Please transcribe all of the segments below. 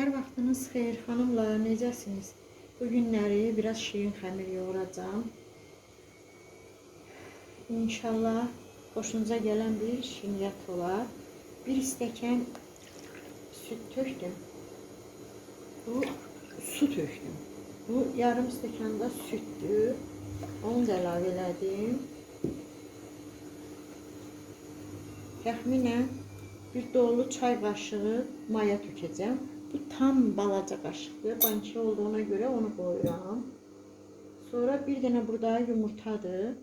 Hər vaxtınız xeyir xanımlar, necəsiniz? Bu günləri biraz şirin xəmir yoğuracağam. İnşallah xoşunuza gələn bir şirniyyat olar. Bir stəkan süt tökdüm. Bu su tökdüm. Bu yarım stəkanda sütdür. Onu da əlavə elədim. Təxminən bir dolu çay qaşığı maya tökəcəm. Bu tam balaca qaşıqdır. Banki olduğuna görə onu qoyuram. Sonra bir dənə burada yumurtadır.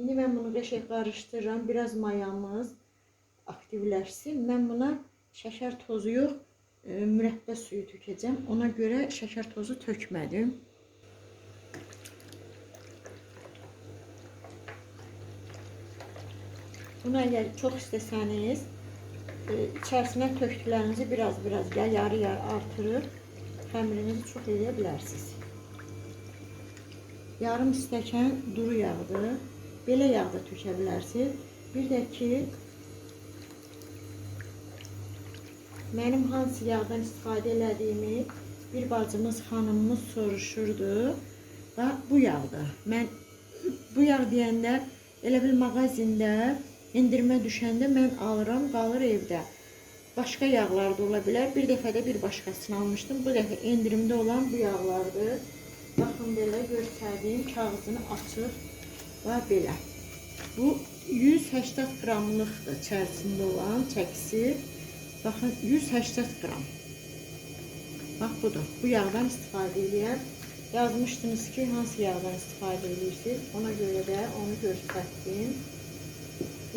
İndi mən bunu qəşəng qarışdırıram. Biraz mayamız aktivləşsin. Mən buna şəkər tozu yox, e, suyu tökəcəm. Ona görə şəkər tozu tökmədim. Bunu eğer çok isteseniz e, içerisine töktüklerinizi biraz biraz ya yarı yarı artırıp xəmirinizi çox bilərsiniz. Yarım stəkan duru yağdır. Belə yağ da tökə. Bir də ki mənim hansı yağdan istifadə elədiyimi bir bacımız, xanımımız soruşurdu. Və bu yağdır. Mən bu yağ deyəndə elə bil mağazində endirmə düşəndə mən alıram, qalır evdə. Başqa yağlar da ola bilər. Bir dəfə də bir başqasını almışdım. Bu dəfə endirimdə olan bu yağlardır. Baxın belə göstərdiyim kağızını açıq və belə. Bu 180 qramlıqdır içərisində olan çəkisi. Baxın 180 qram. Bax budur. Bu yağdan istifadə edirəm. Yazmışdınız ki, hansı yağdan istifadə edirsiniz. Ona görə də onu göstərdim.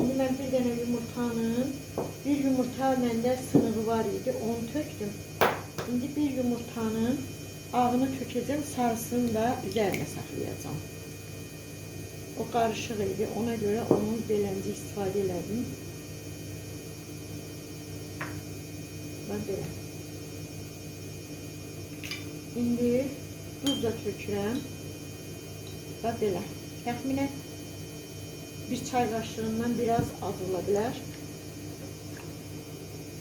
Ben bir tane yumurtanın, bir yumurta məndə sınığı var idi, onu tökdüm. Şimdi bir yumurtanın ağını tökəcəm, sarısını da üzərinə saxlayacağım. O qarışıq idi, ona görə onun beləncə istifadə elədim. Bax belə. İndi duz da tökürəm. Bax belə. Təxminən bir çay kaşığından biraz az olabilir.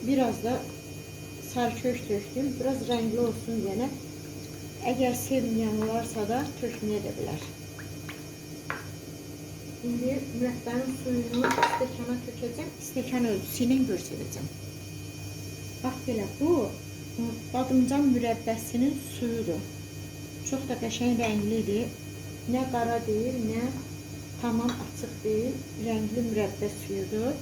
Biraz da sarkök töktüm. Biraz renkli olsun yine. Eğer sevmeyen varsa da tökmeye de bilir. Şimdi mürebbenin suyunu stekana tökeceğim. Stekan ölçüsüyle göstereceğim. Bak belə bu badımcan mürebbesinin suyudur. Çok da qəşəng rənglidir. Nə qara deyil, nə tamam açıq deyil, rəngli mürəbbə suyudur.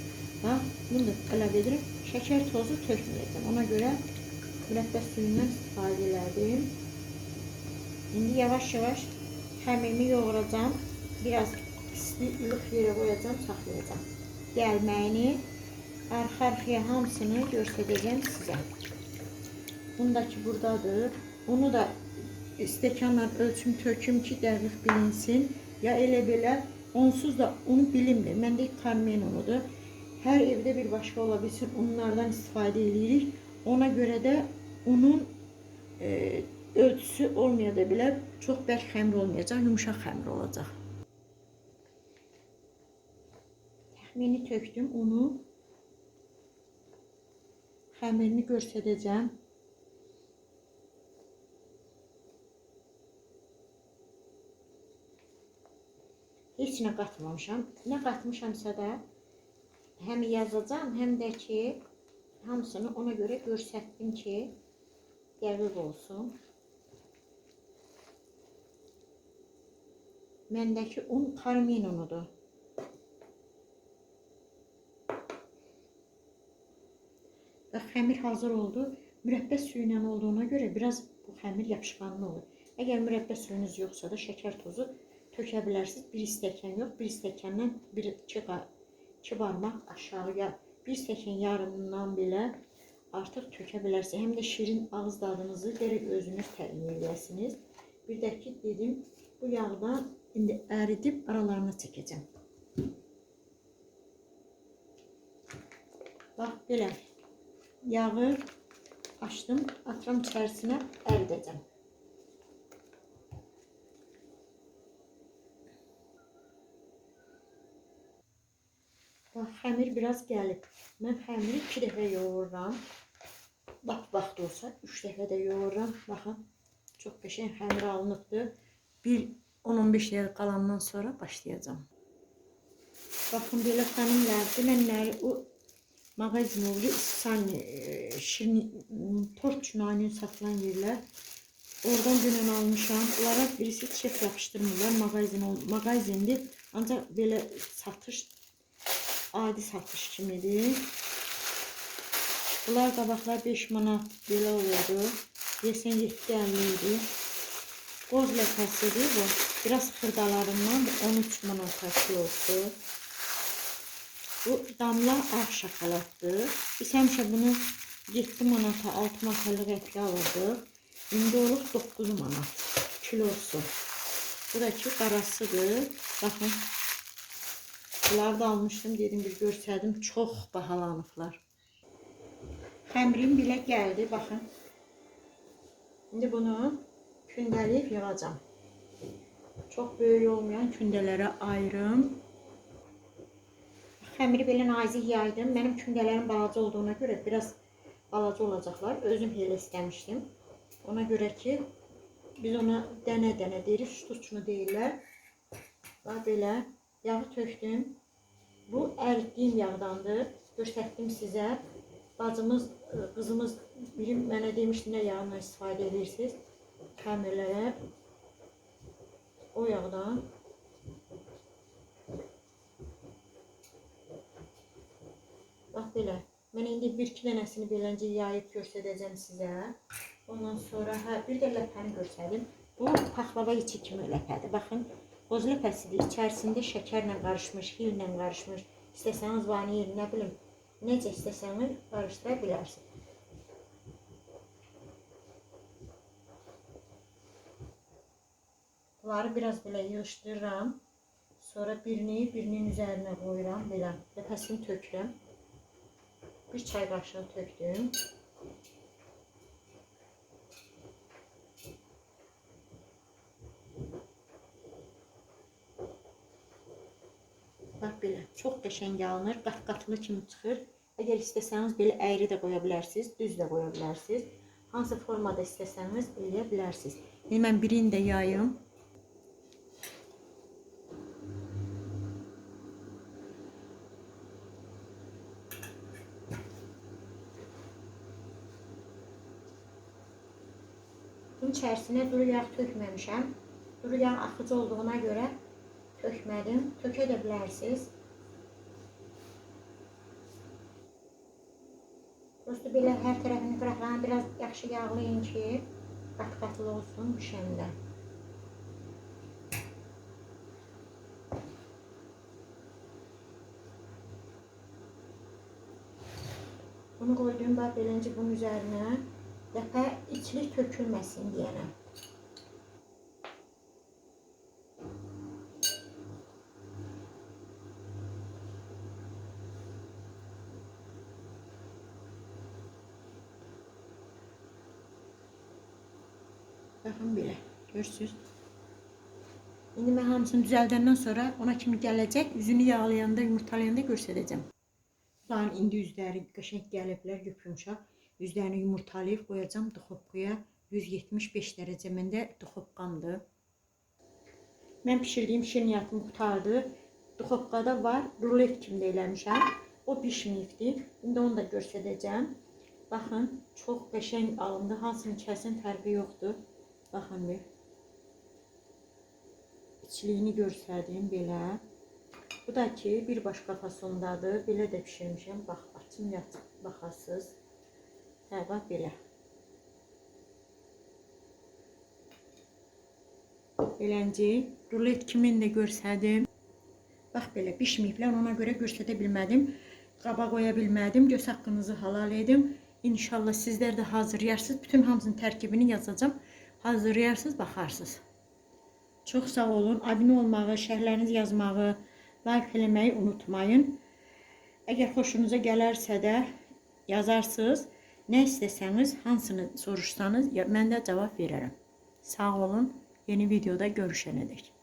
Ha, bunu da əlavə edirəm. Şəkər tozu tökməyəcəm. Ona görə mürəbbə suyundan istifadə elədim. İndi yavaş-yavaş həmimi yoğuracam. Biraz isti, ilıq yerə qoyacam, saxlayacam. Gəlməyini arxa-arxaya hamısını göstərəcəm sizə. Bundakı buradadır. Onu da stəkanla ölçüm töküm ki, dəqiq bilinsin. Ya elə belə Onsuz da un bilimli. Məndə karmen unudur. Hər evdə bir başqa ola bilsin, unlardan istifadə edirik. Ona görə də unun e, ölçüsü olmaya da bilər. Çox bərk xəmir olmayacaq, yumuşaq xəmir olacaq. Təxmini tökdüm unu. Xəmirini göstərəcəm. Heç nə qatmamışam. Nə qatmışamsa da həm yazacağam, həm də ki hamısını ona görə göstərdim ki dəqiq olsun. Məndəki un karmin unudur. Və xəmir hazır oldu. Mürəbbə suyu ilə olduğuna görə biraz bu xəmir yapışqanlı olur. Əgər mürəbbə suyunuz yoxsa da şəkər tozu tökə bilərsiniz. Bir stəkan yox, bir stəkandan bir iki, iki barmaq aşağıya bir stəkan yarımından belə artıq tökə bilərsiniz. Həm də şirin ağız dadınızı gərək özünüz təyin edəsiniz. Bir də ki dedim, bu yağdan indi əridib aralarına çəkəcəm. Bax belə yağı açdım, atıram içərisinə əridəcəm. Bax, xəmir biraz gəlib. Mən xəmiri iki dəfə yoğururam. da olsa 3 dəfə də yoğururam. Baxın, çox qəşəng xəmir alınıbdır. Bir 10-15 dəqiqə qalandan sonra başlayacağam. Baxın belə xanımlar, mənləri o mağazin oldu. Sani e, şirin tort çünayını satılan yerlər. Oradan dünən almışam. Bunlara birisi çiçək yapışdırmırlar. Mağazin ol, mağazindir. Ancaq belə satış adi satış kimidir. Bunlar qabaqlar 5 manat belə olurdu. Yesən 7-50 idi. Qoz ləpəsidir bu. Biraz xırdalarından 13 manata kilosu. Bu damla ağ şokoladdır. Biz həmişə bunu 7 manata, 6 manatlıq ətli alırdıq. İndi olub 9 manat kilosu. Bu da ki qarasıdır. Baxın. Bunları da almışdım, dedim bir görsədim. Çox bahalanıblar. Xəmirim belə gəldi, baxın. İndi bunu kündəliyib yığacağam. Çox böyük olmayan kündələrə ayırım. Xəmiri belə nazik yaydım. Mənim kündələrim balaca olduğuna görə biraz balaca olacaqlar. Özüm elə istəmişdim. Ona görə ki, biz ona dənə-dənə deyirik, ştuçnu deyirlər. Bax belə yağı tökdüm. Bu əritdiyim yağdandır. Göstərdim sizə. Bacımız, e, qızımız biri mənə demişdi nə yağından istifadə edirsiniz xəmirlərə. O yağdan Bax belə. Mən indi bir-iki dənəsini beləcə yayıb göstərəcəm sizə. Ondan sonra hə, bir də ləpəni göstərim. Bu paxlava içi kimi ləpədir. Baxın, qoz ləpəsidir. İçərisində şəkərlə qarışmış, hillə qarışmış. İstəsəniz vanil, nə bilim, necə istəsəniz qarışdıra bilərsiniz. Bunları biraz belə yığışdırıram. Sonra birini birinin üzərinə qoyuram belə. Ləpəsini tökürəm. Bir çay qaşığı tökdüm. Bax belə, çox qəşəng alınır, qat-qatılı kimi çıxır. Əgər istəsəniz belə əyri də qoya bilərsiniz, düz də qoya bilərsiniz. Hansı formada istəsəniz eləyə bilərsiniz. İndi mən birini də yayım. İçərisinə duru yağ tökməmişəm. Duru yağ axıcı olduğuna görə tökmədim. Tökə. Prosto belə hər tərəfini qıraqlarını biraz yaxşı yağlayın ki, qat-qatlı olsun bişəndə. Bunu koyduğum bax beləncə bunun üzərinə ləpə içlik tökülməsin deyənə. Baxın belə, görürsüz. İndi mən hamısını düzəldəndən sonra ona kimi gələcək, üzünü yağlayanda, yumurtalayanda göstərəcəm. Bunların indi üzləri qəşəng gəliblər, yumuşaq. Üzlərini yumurtalayıb qoyacağam duxovkaya. 175 dərəcə məndə duxovkamdır. Mən bişirdiyim şirniyyatım qutardı. Duxovkada var, rulet kimi də eləmişəm. O bişməyibdi. İndi onu da göstərəcəm. Baxın, çox qəşəng alındı. Hansının kəsin fərqi yoxdur. Baxın bir. İçliyini göstərdim belə. Bu da ki, bir başqa fasondadır. Belə də bişirmişəm. Bax, açım yatıb baxasınız. Hə, bax belə. Belənci, rulet kimin də göstərdim. Bax belə bişməyiblər, ona görə göstərə bilmədim. Qaba qoya bilmədim. Göz haqqınızı halal edim. İnşallah sizlər də hazırlayarsınız. Bütün hamısının tərkibini yazacağım. Hazırlayarsınız, baxarsınız. Çox sağ olun. Abunə olmağı, şərhlərinizi yazmağı, like eləməyi unutmayın. Əgər xoşunuza gələrsə də yazarsınız. Nə istəsəniz, hansını soruşsanız, mən də cavab verərəm. Sağ olun. Yeni videoda görüşənədək.